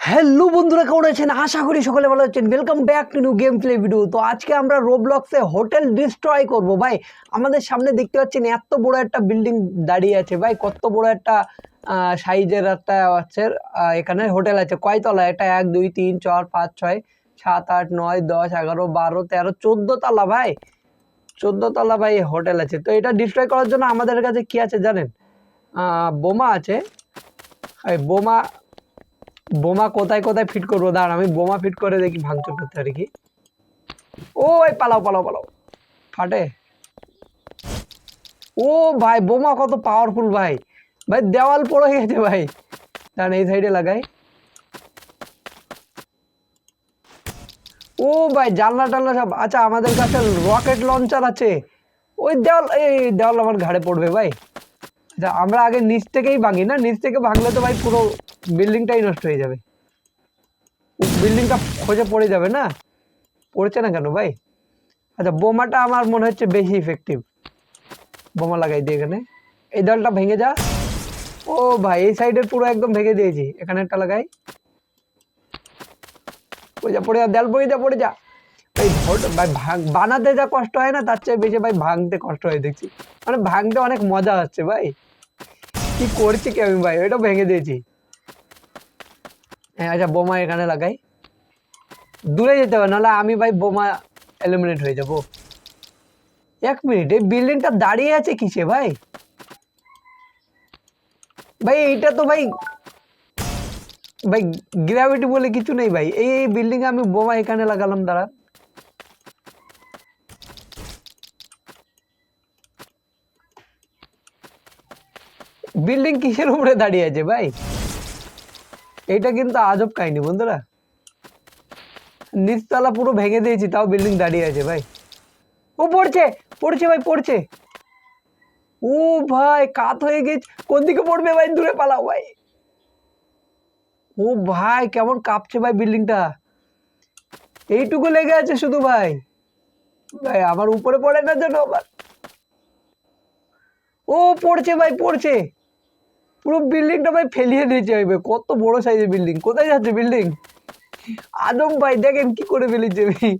Hello বন্ধুরা, কেমন আছেন? আশা করি সকলে ভালো আছেন। Welcome back to new game play video তো আজকে আমরা রোবলক্সে হোটেল ডিস্ট্রয় করব। ভাই, আমাদের সামনে দেখতে পাচ্ছেন এত বড় একটা বিল্ডিং দাঁড়িয়ে আছে। ভাই, কত বড় একটা সাইজের একটা আছে এখানে হোটেল আছে। কয়তলা? এটা এক, দুই, তিন, চার, পাঁচ, ছয়, সাত, আট, নয়, দশ, এগারো, বারো, তেরো, চোদ্দ তলা, ভাই। চোদ্দ তলা, ভাই হোটেল আছে। তো এটা ডিস্ট্রয় করার জন্য আমাদের কাছে কি আছে জানেন? বোমা আছে। বোমা বোমা কোথায় কোথায় ফিট করব? দাঁড় আমি বোমা ফিট করে দেখি ভাঙচুর করতে পারি কি? ও পালাও পালাও পালাও। ফাটে। ও ভাই, বোমা কত পাওয়ারফুল ভাই। ভাই, দেওয়াল পড়ে গেছে ভাই। দাঁড়ান, এই সাইডে লাগাই। ও ভাই, জানলা টানলা সব আচ্ছা আমাদের কাছে রকেট লঞ্চার আছে। ওই দেওয়াল এই দেওয়াল আমার ঘাড়ে পড়বে ভাই। আচ্ছা আমরা আগে নিচ থেকেই ভাঙি না? নিচ থেকে ভাঙলে তো ভাই পুরো বিল্ডিংটাই নষ্ট হয়ে যাবে। বিল্ডিংটা খোঁজে পড়ে যাবে না? পড়ছে না কেন ভাই? আচ্ছা বোমাটা আমার মনে হচ্ছে বেশি ইফেক্টিভ বোমা লাগাই দিই এখানে। এই দলটা ভেঙে যা। ও ভাই, এই সাইডের পুরো একদম ভেঙে দিয়েছি। এখানে একটা লাগাই। পড়ে যা পড়ে যা দেয়াল পড়ে যা। পড়ে যা ভাই ভাই বানাতে যা কষ্ট হয় না, তার চেয়ে বেশি ভাই ভাঙতে কষ্ট হয়, দেখছি। মানে ভাঙতে অনেক মজা হচ্ছে ভাই। কি করছি কি আমি ভাই? ওইটা ভেঙে দিয়েছি। হ্যাঁ আচ্ছা বোমা এখানে লাগাই। দূরে যেতে হবে, নাহলে আমি ভাই বোমা এলিমিনেট হয়ে যাব। এক মিনিট এই বিল্ডিংটা দাঁড়িয়ে আছে কিসে ভাই? ভাই, এইটা তো ভাই ভাই গ্র্যাভিটি বলে কিছু নেই ভাই। এই এই বিল্ডিং আমি বোমা এখানে লাগালাম দাঁড়া বিল্ডিং কিসের উপরে দাঁড়িয়ে আছে ভাই? এটা কিন্তু আজব কাহিনী বন্ধুরা। নিচতলা পুরো ভেঙে দিয়েছি, তাও বিল্ডিং দাঁড়িয়ে আছে ভাই। ও, পড়ছে পড়ছে ভাই, পড়ছে। ও ভাই, কাত হয়ে গেছে। কোন দিকে পড়বে ভাই? দূরে পালাও ভাই। ও ভাই, কেমন কাঁপছে ভাই বিল্ডিংটা। এইটুকু লেগে আছে শুধু ভাই। ভাই আমার উপরে পড়ে না যেন আবার। ও, পড়ছে ভাই, পড়ছে। পুরো বিল্ডিংটা ভাই ফেলিয়ে দিয়েছে ভাই ভাই। কত বড় সাইজের বিল্ডিং কোথায় যাচ্ছে বিল্ডিং আদম ভাই, দেখেন কি করে ফেলেছে ভাই।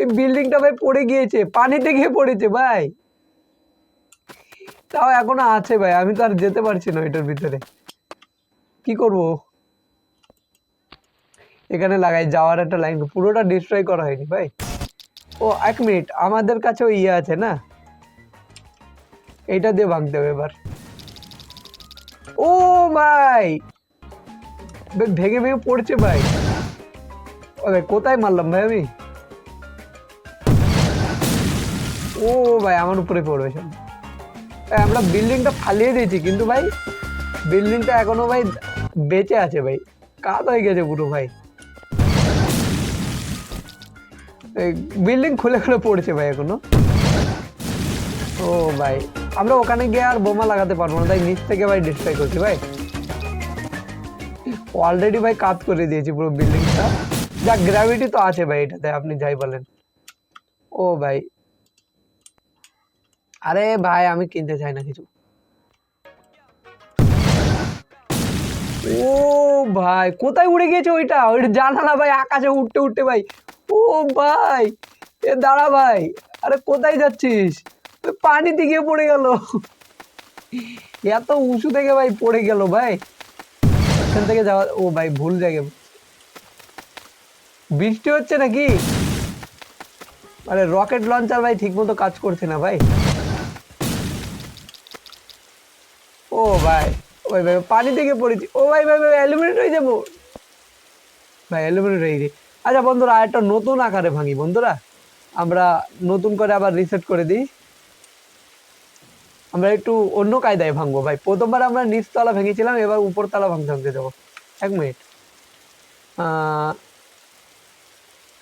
এই বিল্ডিংটা ভাই পড়ে গিয়েছে, পানিতে গিয়ে পড়েছে ভাই। তাও এখনও আছে ভাই, আমি তো আর যেতে পারছি না এটার ভিতরে। কি করব? এখানে লাগাই, যাওয়ার একটা লাইন পুরোটা ডিস্ট্রয় করা হয়নি ভাই। ও, এক মিনিট আমাদের কাছেও ইয়ে আছে না? এইটা দিয়ে ভাঙতে হবে এবার। ও ভাই। ভেঙে ভেঙে পড়ছে ভাই। ও ভাই কোথায় মারলাম ভাই আমি? ও ভাই, আমার উপরে পড়বে সব। আমরা বিল্ডিংটা ফালিয়ে দিয়েছি, কিন্তু ভাই বিল্ডিংটা এখনও ভাই বেঁচে আছে ভাই। কাত হয়ে গেছে পুরো ভাই। বিল্ডিং খুলে খুলে পড়ছে ভাই এখনও। ও ভাই। আমরা ওখানে গিয়ে আর বোমা লাগাতে পারব না। তাই নিচ থেকে ভাই ডিস্ট্রয় করছি ভাই। অলরেডি ভাই কাজ করে দিয়েছি পুরো বিল্ডিংটা যা গ্র্যাভিটি তো আছে ভাই এটাতে, আপনি যাই বলেন। ও ভাই। আরে ভাই, আমি কিনতে চাই না কিছু। ও ভাই, কোথায় উড়ে গিয়েছে ওইটা? ওইটা জানা না ভাই, আকাশে উঠতে উঠতে ভাই। ও ভাই, এ দাঁড়া ভাই। আরে কোথায় যাচ্ছিস? পানিতে গিয়ে পড়ে গেল। এত উঁচু থেকে ভাই পড়ে গেল ভাই। থেকে যাওয়া, ও ভাই ভুল জায়গায়। বৃষ্টি হচ্ছে নাকি? আরে রকেট লঞ্চার ভাই ঠিক মতো কাজ করছে না ভাই। ও ভাই ওই ভাই পানি থেকে পড়েছি। ও ভাই ভাই ভাই অ্যালুমিনেট হয়ে যাব। ভাই অ্যালুমিনেট হয়ে গেছি। আচ্ছা বন্ধুরা একটা নতুন আকারে ভাঙি বন্ধুরা। আমরা নতুন করে আবার রিসেট করে দিই। আমরা একটু অন্য কায়দায় ভাঙবো, ভাই। প্রথমবার আমরা নিচতলা ভেঙেছিলাম, এবার উপরতলা ভাঙতে ভাঙতে যাব এক মিনিট।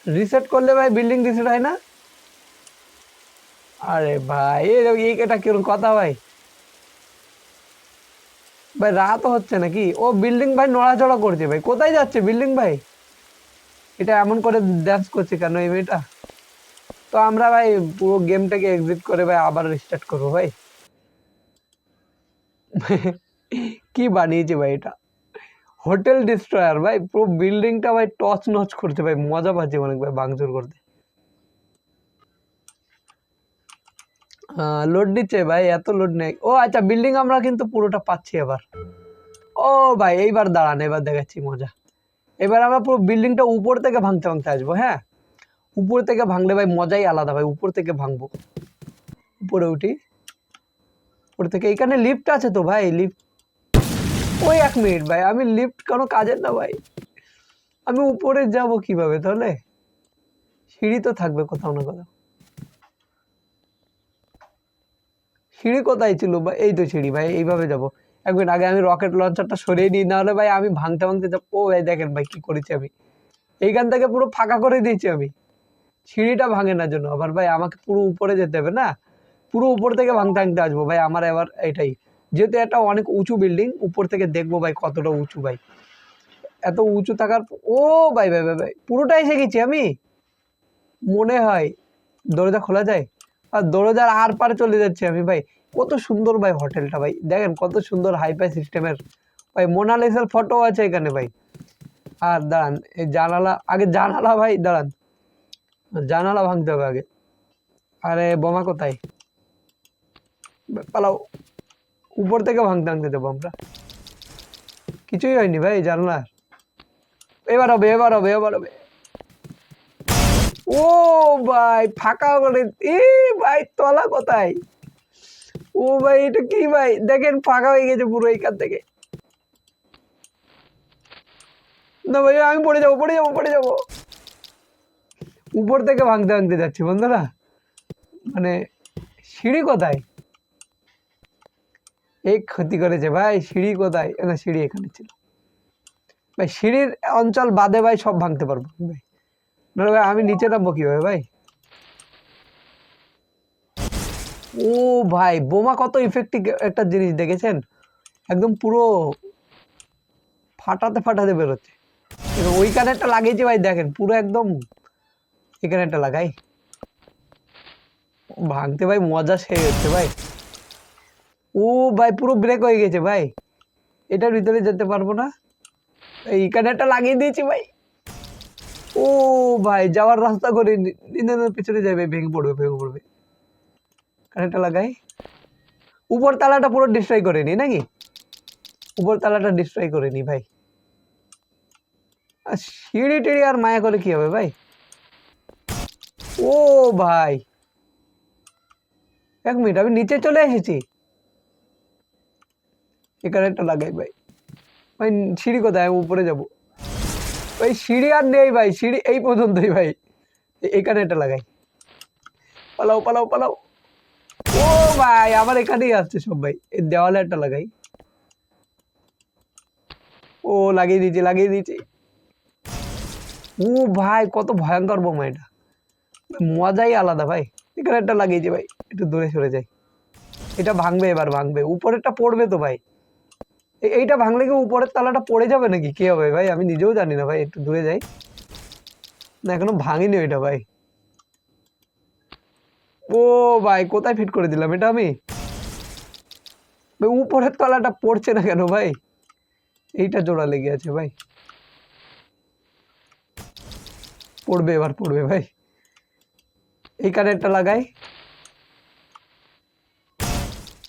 রিসেট করলে ভাই বিল্ডিং রিসেট হয় না? আরে ভাই, এই এটা কীরকম কথা ভাই? ভাই রাত হচ্ছে নাকি? ও বিল্ডিং ভাই নড়াচড়া করছে ভাই। কোথায় যাচ্ছে বিল্ডিং ভাই? এটা এমন করে ড্যান্স করছে কেন এই মেয়েটা? তো আমরা ভাই পুরো গেমটাকে এক্সিট করে ভাই আবার রিস্টার্ট করব ভাই। কি বানিয়েছে ভাই এটা? হোটেল ডিস্ট্রয়ার ভাই, পুরো বিল্ডিংটা ভাই টচ নচ করছে ভাই, মজা পাচ্ছি অনেক ভাই ভাঙচুর করতে। লোড দিচ্ছে ভাই, এত লোড নেই। ও আচ্ছা বিল্ডিং আমরা কিন্তু পুরোটা পাচ্ছি এবার। ও ভাই, এইবার দাঁড়ান, এবার দেখাচ্ছি মজা। এবার আমরা পুরো বিল্ডিংটা উপর থেকে ভাঙতে ভাঙতে আসব হ্যাঁ? উপর থেকে ভাঙলে ভাই মজাই আলাদা ভাই, উপর থেকে ভাঙবো। উপরে উঠি। উপর থেকে। এইখানে লিফট আছে তো ভাই লিফট ওই এক মিনিট ভাই, আমি লিফট কোনো কাজের না ভাই। আমি উপরে যাব কীভাবে তাহলে? সিঁড়ি তো থাকবে কোথাও না কোথাও। সিঁড়ি কোথায় ছিল ভাই এই তো সিঁড়ি ভাই, এইভাবে যাব। এক মিনিট আগে আমি রকেট লঞ্চারটা সরিয়ে নিই নাহলে ভাই আমি ভাঙতে ভাঙতে যাব। ও ভাই দেখেন ভাই কি করেছি আমি। এইখান থেকে পুরো ফাঁকা করে দিয়েছি আমি। সিঁড়িটা ভাঙে না জন্য আবার ভাই আমাকে পুরো উপরে যেতে হবে না? পুরো উপর থেকে ভাঙতে ভাঙতে আসব ভাই, আমার এবার এটাই। যেহেতু এটা অনেক উঁচু বিল্ডিং উপর থেকে দেখব ভাই কতটা উঁচু ভাই। এত উঁচু থাকার ও ভাই ভাই ভাই ভাই পুরোটা এসে গেছি আমি। মনে হয় দরজা খোলা যায়? আর দরজার আর পারে চলে যাচ্ছি আমি ভাই। কত সুন্দর ভাই হোটেলটা ভাই। দেখেন কত সুন্দর হাইফাই সিস্টেমের ভাই, মোনালিসার ফটো আছে এখানে ভাই। আর দাঁড়ান, এই জানালা, আগে জানালা ভাই, দাঁড়ান। জানালা ভাঙতে হবে আগে। আরে, বোমা কোথায়? পালাও। উপর থেকে ভাঙতে ভাঙতে দেবো আমরা। কিছুই হয়নি ভাই, জানলার। এবার হবে এবার হবে এবার হবে। ও ভাই, ফাঁকা করে এ ভাই, তলা কোথায়? ও ভাই, এটা কি ভাই? দেখেন, ফাঁকা হয়ে গেছে পুরো এইখান থেকে। না ভাই, আমি পড়ে যাব পড়ে যাব পড়ে যাব। উপর থেকে ভাঙতে ভাঙতে যাচ্ছি বন্ধুরা। মানে সিঁড়ি কোথায়? এই ক্ষতি করেছে। ভাই, সিঁড়ি কোথায়? না, সিঁড়ি এখানে ছিল। ভাই, সিঁড়ির অঞ্চল বাদে ভাই সব ভাঙতে পারব। ভাই না ভাই, আমি নিচে নামবো কীভাবে, ভাই? ও ভাই, বোমা কত ইফেক্টিভ একটা জিনিস, দেখেছেন? একদম পুরো ফাটাতে ফাটাতে বেরোচ্ছে। ওইখানে একটা লাগিয়েছি ভাই, দেখেন, পুরো একদম এখানে একটা লাগাই। ভাঙতে ভাই মজা সেই হচ্ছে, ভাই। ও ভাই, পুরো ব্রেক হয়ে গেছে ভাই। এটার ভিতরে যেতে পারব না। এইখানে একটা লাগিয়ে দিয়েছি ভাই। ও ভাই, যাওয়ার রাস্তা করে পিছনে যাবে, ভেঙে পড়বে ভেঙে পড়বে। কানেরটা লাগাই। উপর তালাটা পুরো ডিস্ট্রয় করে নি, নাকি? উপর তালাটা ডিস্ট্রয় করে নি ভাই। আর সিঁড়ি টিড়ি আর মায়া করে কি হবে ভাই? ও ভাই। এক মিনিট, আমি নিচে চলে এসেছি। এখানে একটা লাগাই ভাই। ভাই সিঁড়ি কোথায়? আমি উপরে যাব। ভাই সিঁড়ি আর নেই ভাই, সিঁড়ি এই পর্যন্তই ভাই। এখানে একটা লাগাই। পালাও পালাও পালাও। ও ভাই, আমার এখানেই আসছে সব ভাই। এই দেওয়ালে একটা লাগাই। ও, লাগিয়ে দিয়েছি লাগিয়ে দিয়েছি। ও ভাই, কত ভয়ঙ্কর বোমা এটা। মজাই আলাদা ভাই। এখানে একটা লাগিয়েছি ভাই। একটু দূরে সরে যাই। এটা ভাঙবে এবার, ভাঙবে। উপরেরটা পড়বে তো ভাই। এইটা ভাঙলে কি উপরের তালাটা পড়ে যাবে নাকি? কে হবে ভাই? আমি নিজেও জানি না ভাই, একটু দূরে যাই। না, এখনও ভাঙিনি ওইটা ভাই। ও ভাই, কোথায় ফিট করে দিলাম এটা আমি? উপরের তলাটা পড়ছে না কেন ভাই? এইটা জোড়া লেগে আছে ভাই। পড়বে এবার, পড়বে ভাই। এই কানেরটা লাগাই।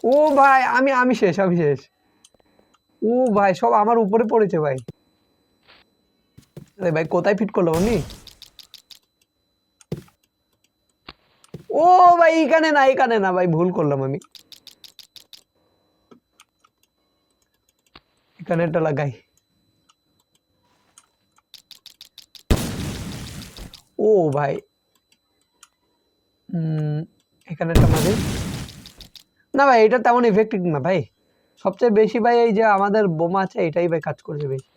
ও ভাই, আমি আমি শেষ আমি শেষ। ও ভাই, সব আমার উপরে পড়েছে ভাই। আরে ভাই, কোথায় ফিট করলাম উনি ও ভাই, এখানে না এখানে না ভাই, ভুল করলাম আমি। এখানে একটা লাগাই। ও ভাই। এখানে একটা মাঝে। না ভাই, এটা তেমন ইফেক্টিভ না ভাই। সবচেয়ে বেশি ভাই এই যে আমাদের বোমা আছে, এটাই ভাই কাজ করছে বেশি।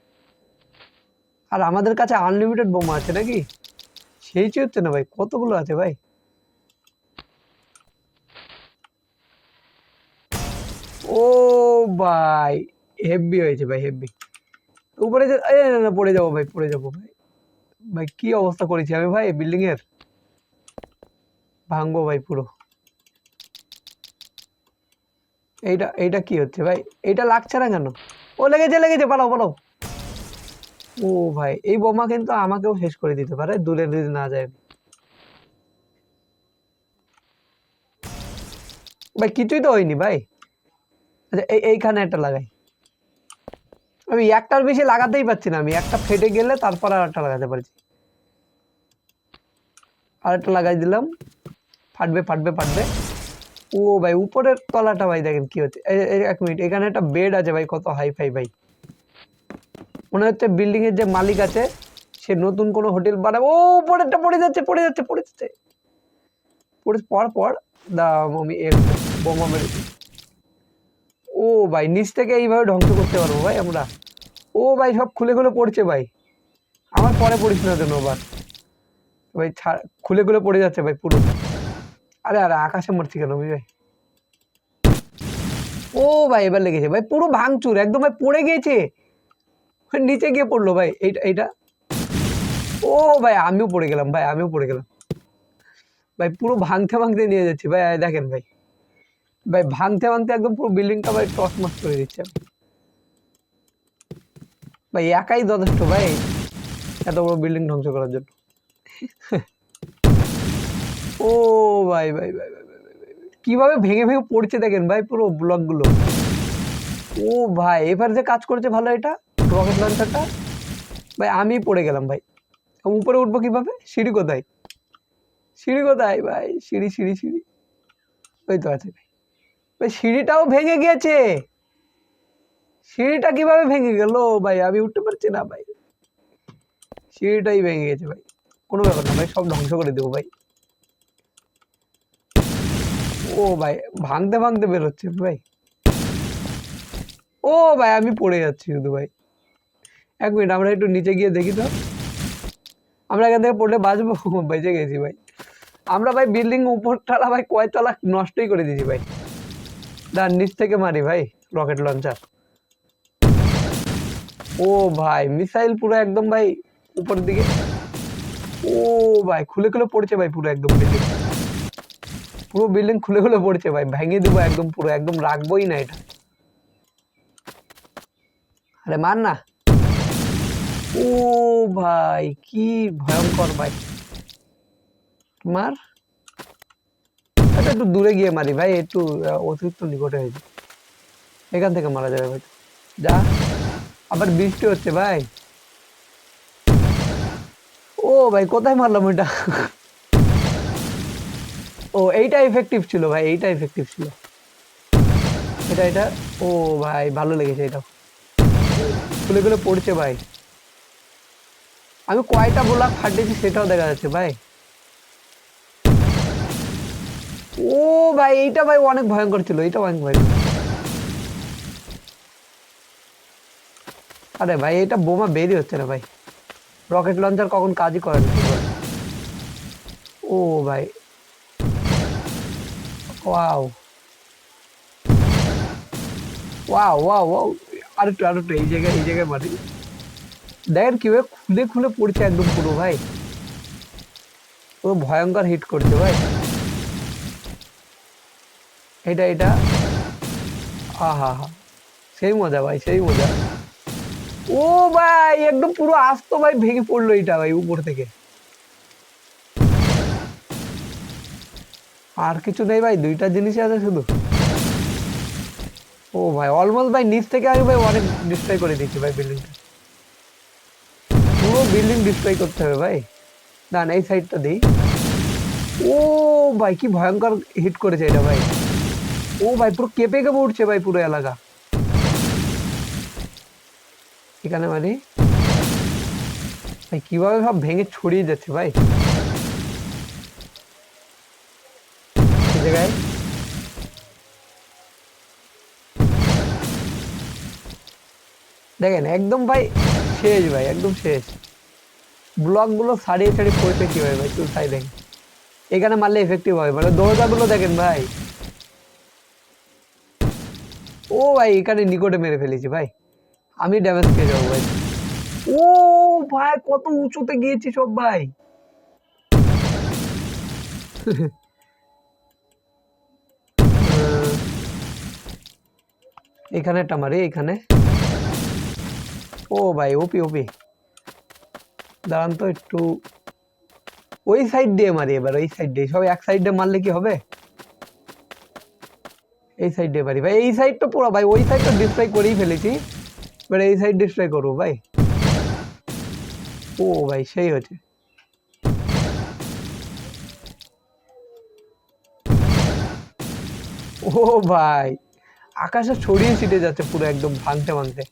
আর আমাদের কাছে আনলিমিটেড বোমা আছে নাকি? সেই হচ্ছে না ভাই, কতগুলো আছে ভাই? ও ভাই হেভি হয়েছে ভাই হেভি উপরে যে না না পড়ে যাব ভাই, পড়ে যাব ভাই। ভাই, কি অবস্থা করেছি আমি ভাই বিল্ডিং এর? ভাঙবো ভাই পুরো। এইটা এইটা কি হচ্ছে ভাই? এইটা লাগছে না কেন? ও লেগেছে লেগেছে, পালাও পালাও। ও ভাই, এই বোমা কিন্তু আমাকেও শেষ করে দিতে পারে দূরে যদি না যায়। ভাই, কিছুই তো হয়নি ভাই। আচ্ছা এই, এইখানে একটা লাগাই। আমি একটার বেশি লাগাতেই পারছি না আমি, একটা ফেটে গেলে তারপর আর একটা লাগাতে পারছি। আর একটা লাগাই দিলাম। ফাটবে ফাটবে ফাটবে। ও ভাই, উপরের তলাটা ভাই দেখেন কি হচ্ছে। এক মিনিট, এখানে একটা বেড আছে ভাই, কত হাই ফাই ভাই। মনে হচ্ছে বিল্ডিং এর যে মালিক আছে, সে নতুন কোনো হোটেল বানাবে। ও, উপরেরটা পড়ে যাচ্ছে পড়ে যাচ্ছে পড়ে যাচ্ছে। পড়ে, পর পর, দা, আমি বোমা মেরেছি। ও ভাই, নিচ থেকে এইভাবে ধ্বংস করতে পারব ভাই আমরা। ও ভাই, সব খুলে খুলে পড়ছে ভাই। আমার পরে পড়িস না যেন আবার। ভাই খুলে খুলে পড়ে যাচ্ছে ভাই, পুরো। আরে আরে, আকাশে মরছি কেন ভাই ও ভাই, এবার লেগেছে। ভাই, পুরো ভাঙচুর, একদম ভাই পড়ে ভাই, নিচে গিয়ে পড়ল, ভাই, এইটা এইটা। ও ভাই, আমিও পড়ে গেলাম, ভাই, আমিও পড়ে গেলাম। ভাই, পুরো ভাঙতে ভাঙতে নিয়ে যাচ্ছি, ভাই দেখেন, ভাই। ভাই, ভাঙতে ভাঙতে একদম পুরো বিল্ডিংটা, ভাই টস মাস করে দিচ্ছে। ভাই, একাই যথেষ্ট, ভাই, এত বড় বিল্ডিং ধ্বংস করার জন্য। ও, ভাই ভাই ভাই ভাই। কীভাবে ভেঙে ভেঙে পড়ছে দেখেন ভাই পুরো ব্লকগুলো। ও ভাই, এবার যে কাজ করছে ভালো এটা? রকেট লঞ্চারটা ভাই, আমি পড়ে গেলাম ভাই। উপরে উঠবো কীভাবে? সিঁড়ি কোথায়? সিঁড়ি কোথায় ভাই? সিঁড়ি সিঁড়ি সিঁড়ি। ওই তো আছে ভাই। ভাই, সিঁড়িটাও ভেঙে গিয়েছে। সিঁড়িটা কীভাবে ভেঙে গেল ভাই? আমি উঠতে পারছি না ভাই। সিঁড়িটাই ভেঙে গেছে ভাই। কোনো ব্যাপার না ভাই, সব ধ্বংস করে দেবো ভাই। ও ভাই, ভাঙতে ভাঙতে বেরোচ্ছে ভাই। ও ভাই, আমি পড়ে যাচ্ছি শুধু ভাই। এক মিনিট, আমরা একটু নিচে গিয়ে দেখি তো। আমরা এখান থেকে পড়লে বাঁচবো? বেঁচে গেছি ভাই। আমরা ভাই বিল্ডিং উপরতলা ভাই কয়তলা নষ্টই করে দিয়েছি ভাই। দাঁড়, নিচ থেকে মারি ভাই রকেট লঞ্চার ও ভাই মিসাইল পুরো একদম ভাই উপরের দিকে। ও ভাই, খুলে খুলে পড়ছে ভাই পুরো একদম পুরো বিল্ডিং খুলে খুলে পড়ছে ভাই। ভেঙে দেবো একদম পুরো, একদম রাখবোই না এটা। আরে মার না। ও ভাই, কি ভয়ঙ্কর ভাই। মার। আচ্ছা একটু দূরে গিয়ে মারি ভাই, একটু অতিরিক্ত নিকটে হয়েছে এখান থেকে মারা যাবে ভাই। যা। আবার বৃষ্টি হচ্ছে ভাই। ও ভাই, কোথায় মারলাম এটা ও, এইটা এফেক্টিভ ছিল ভাই, এইটা এফেক্টিভ ছিল। এটা এটা, ও ভাই, ভালো লেগেছে এটা খুলে খুলে পড়ছে ভাই। আমি কয়টা ব্লক ফাটিয়েছি সেটাও দেখা যাচ্ছে ভাই। ও ভাই, এইটা ভাই অনেক ভয়ঙ্কর ছিল, এইটা অনেক ভয়ঙ্কর আরে ভাই, এটা বোমা বেরি হচ্ছে না ভাই। রকেট লঞ্চার কখন কাজই করে না। ও ভাই ওয়াও ওয়াও ওয়াও ওয়াও আরেকটু আরেকটু, এই জায়গায় এই জায়গায় মারি দেখেন কীভাবে খুলে খুলে পড়ছে একদম পুরো, ভাই। পুরো ভয়ঙ্কর হিট করছে, ভাই। এটা এটা। আহা, হা। সেই মজা, ভাই, সেই মজা। ও, ভাই, একদম পুরো আস্ত, ভাই, ভেঙে পড়ল এটা, ভাই, উপর থেকে। আর কিছু নেই ভাই, দুইটা জিনিসই আছে শুধু। ও ভাই অলমোস্ট ভাই, নিচ থেকে আমি ভাই অনেক ডিস্ট্রয় করে দিচ্ছি ভাই বিল্ডিংটা পুরো বিল্ডিং ডিস্ট্রয় করতে হবে ভাই। না না এই সাইডটা দিই। ও ভাই, কি ভয়ঙ্কর হিট করেছে এটা ভাই। ও ভাই, পুরো কেঁপে কেঁপে উঠছে ভাই পুরো এলাকা। এখানে মানে? ভাই, কীভাবে সব ভেঙে ছড়িয়ে যাচ্ছে ভাই? দেখেন, একদম ভাই শেষ ভাই, একদম শেষ। ব্লকগুলো ছাড়িয়ে ছাড়িয়ে পড়ছে কি ভাই তাই দেখেন এখানে মারলে এফেক্টিভ হবে মানে দরজাগুলো দেখেন ভাই। ও ভাই, এখানে নিকটে মেরে ফেলেছি ভাই। আমি ড্যামেজ পেয়ে যাব ভাই। ও ভাই, কত উঁচুতে গিয়েছি সব ভাই। এখানে একটা মারি, এখানে। ও ভাই, ওপি ওপি। দাঁড়ান তো একটু। ওই সাইড দিয়ে মারি এবার, ওই সাইড দিয়ে। সব এক সাইড দিয়ে মারলে কি হবে? এই সাইড দিয়ে মারি। ভাই, এই সাইড তো পুরো, ভাই, ওই সাইড তো ডিস্ট্রয় করেই ফেলেছি। এবার এই সাইড ডিস্ট্রয় করব, ভাই। ও ভাই, সেই হচ্ছে। ও ভাই, আকাশে ছড়িয়ে ছিটে যাচ্ছে পুরো একদম ভাঙতে ভাঙতে।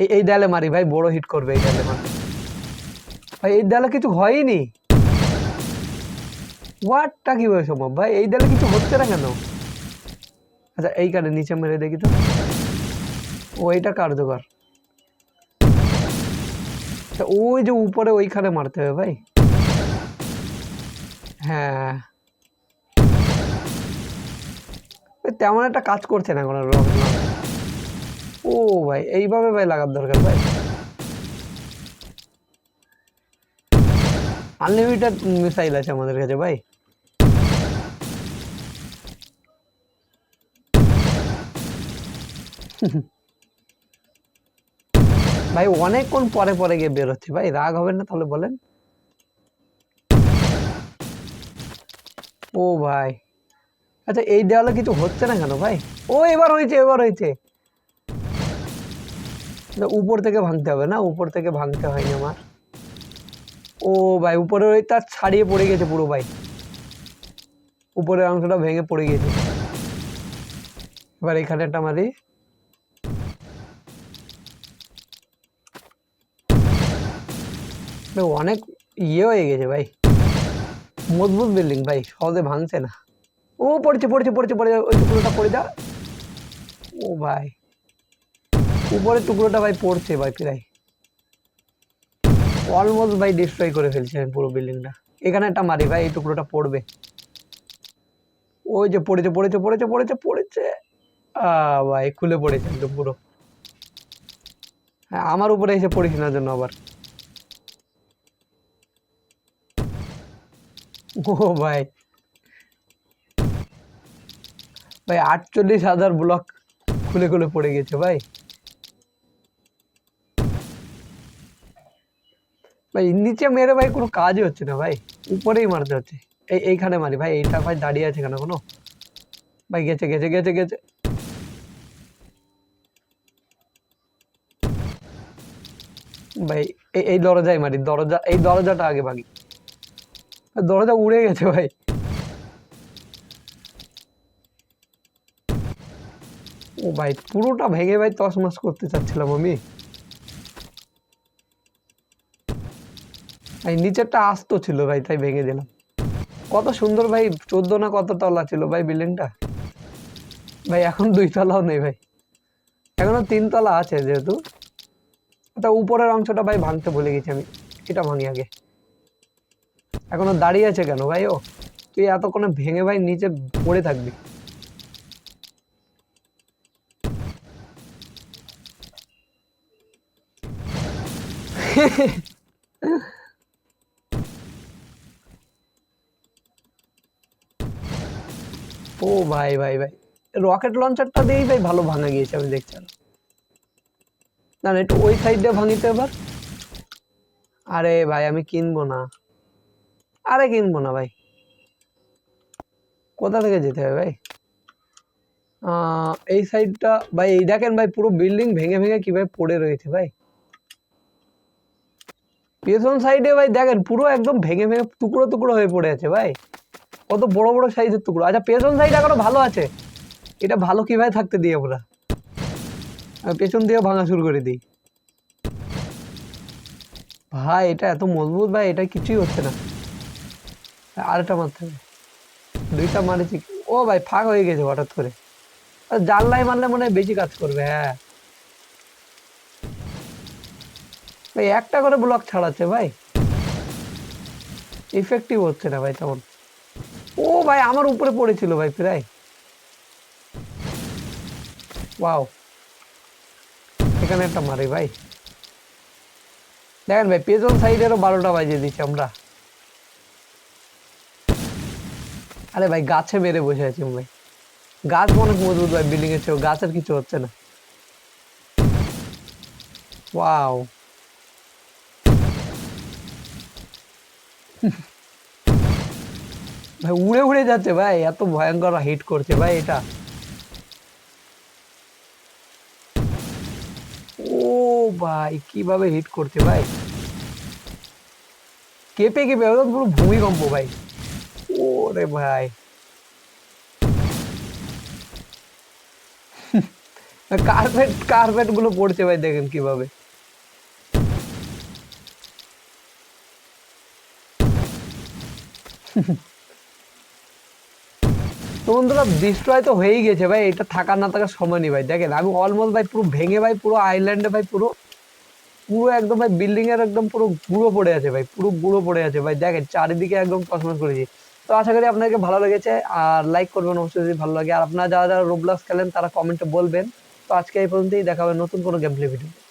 এই এই দেয়ালে মারি ভাই, বড় হিট করবে এই দেয়ালে মারি। ভাই, এই দেয়ালে কিছু হয়নি। হোয়াটটা কীভাবে সম্ভব? ভাই, এই দেয়ালে কিছু হচ্ছে না কেন? আচ্ছা এই কারে নিচে মেরে দেখি তো। ও, এটা কার্যকর। ওই যে উপরে ওইখানে মারতে হবে ভাই। হ্যাঁ। তেমন একটা কাজ করছে না কোনো রক ও ভাই, এইভাবে ভাই লাগার দরকার ভাই। আনলিমিটেড মিসাইল আছে আমাদের কাছে ভাই। ভাই, অনেকক্ষণ পরে পরে গিয়ে বের হচ্ছে। ভাই, রাগ হবে না তাহলে বলেন? ও ভাই। আচ্ছা এই দেওয়ালে কিছু হচ্ছে না কেন ভাই? ও, এবার হয়েছে এবার হয়েছে। উপর থেকে ভাঙতে হবে না, উপর থেকে ভাঙতে হয়নি আমার। ও ভাই, উপরে ওই তার ছাড়িয়ে পড়ে গেছে পুরো ভাই। উপরের অংশটা ভেঙে পড়ে গেছে। এবার এখানে একটা মারি। অনেক ইয়ে হয়ে গেছে ভাই। মজবুত বিল্ডিং ভাই, সহজে ভাঙছে না। ও পড়ছে পড়ছে পড়ছে পড়ে ওই টুকরোটা পড়ে যা। ও ভাই, উপরের টুকরোটা ভাই পড়ছে ভাই প্রায়। অলমোস্ট ভাই ডিস্ট্রয় করে ফেলছে পুরো বিল্ডিংটা এখানে একটা মারি ভাই, এই টুকরোটা পড়বে। ওই যে পড়েছে পড়েছে পড়েছে পড়েছে পড়েছে। ভাই, খুলে পড়েছে একদম পুরো। হ্যাঁ আমার উপরে এসে পড়িস না জন্য আবার। ও ভাই ভাই, আটচল্লিশ হাজার ব্লক খুলে খুলে পড়ে গেছে ভাই। ভাই, নিচে মেরে ভাই, কোনো কাজই হচ্ছে না ভাই। উপরেই মারতে হচ্ছে। এই, এইখানে মারি ভাই, এইটা ভাই দাঁড়িয়ে আছে কেন কোনো? ভাই, গেছে গেছে গেছে গেছে। ভাই, এই দরজায় মারি, দরজা, এই দরজাটা আগে ভাগি দরজা উড়ে গেছে ভাই। ও ভাই, পুরোটা ভেঙে ভাই তছমাস করতে চাচ্ছিলাম আমি। ভাই, নিচেরটা আস্ত ছিল ভাই, তাই ভেঙে দিলাম। কত সুন্দর ভাই, চোদ্দ না কত তলা ছিল ভাই বিল্ডিংটা? ভাই, এখন দুই তলাও নেই ভাই। এখনও তিন তলা আছে যেহেতু। তা উপরের অংশটা ভাই ভাঙতে ভুলে গেছি আমি। এটা ভাঙি আগে। এখনও দাঁড়িয়ে আছে কেন ভাই ও? তুই এতক্ষণে ভেঙে ভাই নিচে পড়ে থাকবি। ও ভাই ভাই ভাই। রকেট লঞ্চারটা দিয়েই ভাই ভালো ভাঙা গিয়েছে, আমি দেখছি না না, একটু ওই সাইড দিয়ে ভাঙিতে এবার। আরে ভাই, আমি কিনবো না। আরে কিনবো না ভাই। কোথা থেকে যেতে হবে ভাই? এই সাইডটা ভাই, এই দেখেন ভাই, পুরো বিল্ডিং ভেঙে ভেঙে কীভাবে পড়ে রয়েছে ভাই। পেছন সাইডে ভাই দেখেন, পুরো একদম ভেঙে ভেঙে টুকরো টুকরো হয়ে পড়ে আছে ভাই। কত বড় বড় সাইজের টুকরো। আচ্ছা পেছন সাইড এখনও ভালো আছে। এটা ভালো কীভাবে থাকতে দিই আমরা? পেছন দিয়ে ভাঙা শুরু করে দিই। ভাই, এটা এত মজবুত ভাই, এটা কিছুই হচ্ছে না। আরেকটা মারতে হবে। দুইটা মারেছি। ও ভাই, ফাঁক হয়ে গেছে হঠাৎ করে। আর জানলাই মারলে মনে হয় বেশি কাজ করবে হ্যাঁ। ভাই, একটা করে ব্লক ছাড়াচ্ছে ভাই। ইফেক্টিভ হচ্ছে না ভাই তেমন। ও ভাই, আমার উপরে পড়েছিল ভাই প্রায়। ওয়াও এখানে একটা মারি ভাই। দেখেন ভাই, পেছন সাইডেরও বারোটা বাজিয়ে দিচ্ছি আমরা। আরে ভাই, গাছে মেরে বসে আছি ভাই। গাছ অনেক মজবুত ভাই বিল্ডিং এর গাছের কিছু হচ্ছে না। ওয়াও ভাই, উড়ে উড়ে যাচ্ছে ভাই, এত ভয়ঙ্কর হিট করছে ভাই এটা। ও ভাই, কীভাবে হিট করছে ভাই। কেঁপে কেঁপে, একদম পুরো ভূমিকম্প ভাই। ওরে ভাই। কার্পেট কার্পেটগুলো পড়ছে ভাই, দেখেন কীভাবে। তো বন্ধুরা ডিস্ট্রয় তো হয়েই গেছে ভাই। এটা থাকার না থাকার সময় নেই ভাই। দেখেন, আমি অলমোস্ট ভাই পুরো ভেঙে ভাই পুরো আইল্যান্ডে ভাই পুরো পুরো একদম ভাই বিল্ডিং এর একদম পুরো গুঁড়ো পড়ে আছে ভাই। পুরো গুঁড়ো পড়ে আছে ভাই। দেখেন, চারিদিকে একদম কসমস করেছি তো আশা করি আপনাদেরকে ভালো লেগেছে। আর লাইক করবেন, অবশ্যই যদি ভালো লাগে। আর আপনারা যারা যারা রোবলক্স খেলেন, তারা কমেন্টে বলবেন। তো আজকে এই পর্যন্তই। দেখা হবে নতুন কোনো গেম প্লে ভিডিও